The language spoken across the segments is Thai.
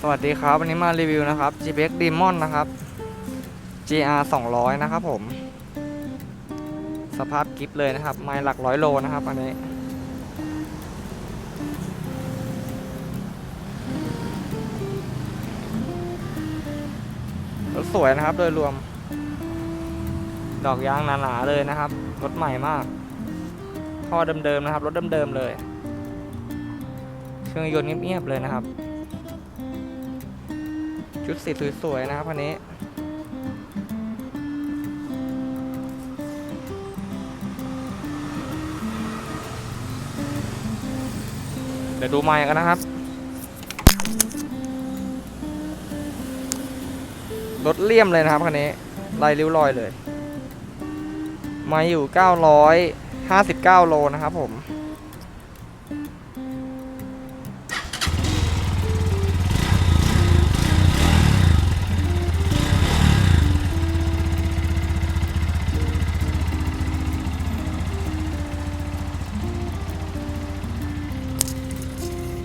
สวัสดีครับวันนี้มารีวิวนะครับ GPX Demon นะครับ GR 200 นะครับผม สภาพกิฟเลยนะครับ ไม้หลักร้อยโลนะครับอันนี้รถสวยนะครับ โดยรวม ดอกยางหนาๆเลยนะครับ รถใหม่มากท่อเดิมๆนะครับ รถเดิมๆเลย เครื่องยนต์เงียบๆเลยนะครับ ชุดสีสวยๆนะครับคันนี้เดี๋ยวดูไมค์กันนะครับ รถเลี่ยมเลยนะครับคันนี้ลายริ้วรอยเลย มาอยู่ 959 โลนะครับผม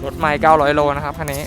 รถไม่900 โลนะครับคันนี้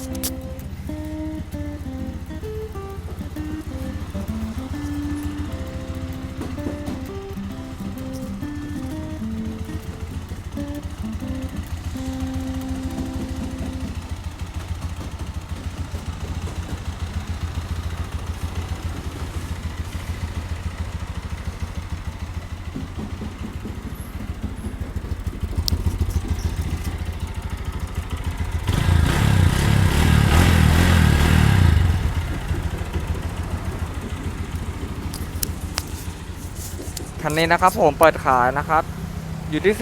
คันนี้นะครับผมเปิดขายนะครับ อยู่ที่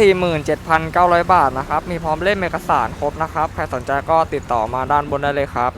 47,900 บาทนะครับ มีพร้อมเล่มเอกสารครบนะครับ ใครสนใจก็ติดต่อมาด้านบนได้เลยครับ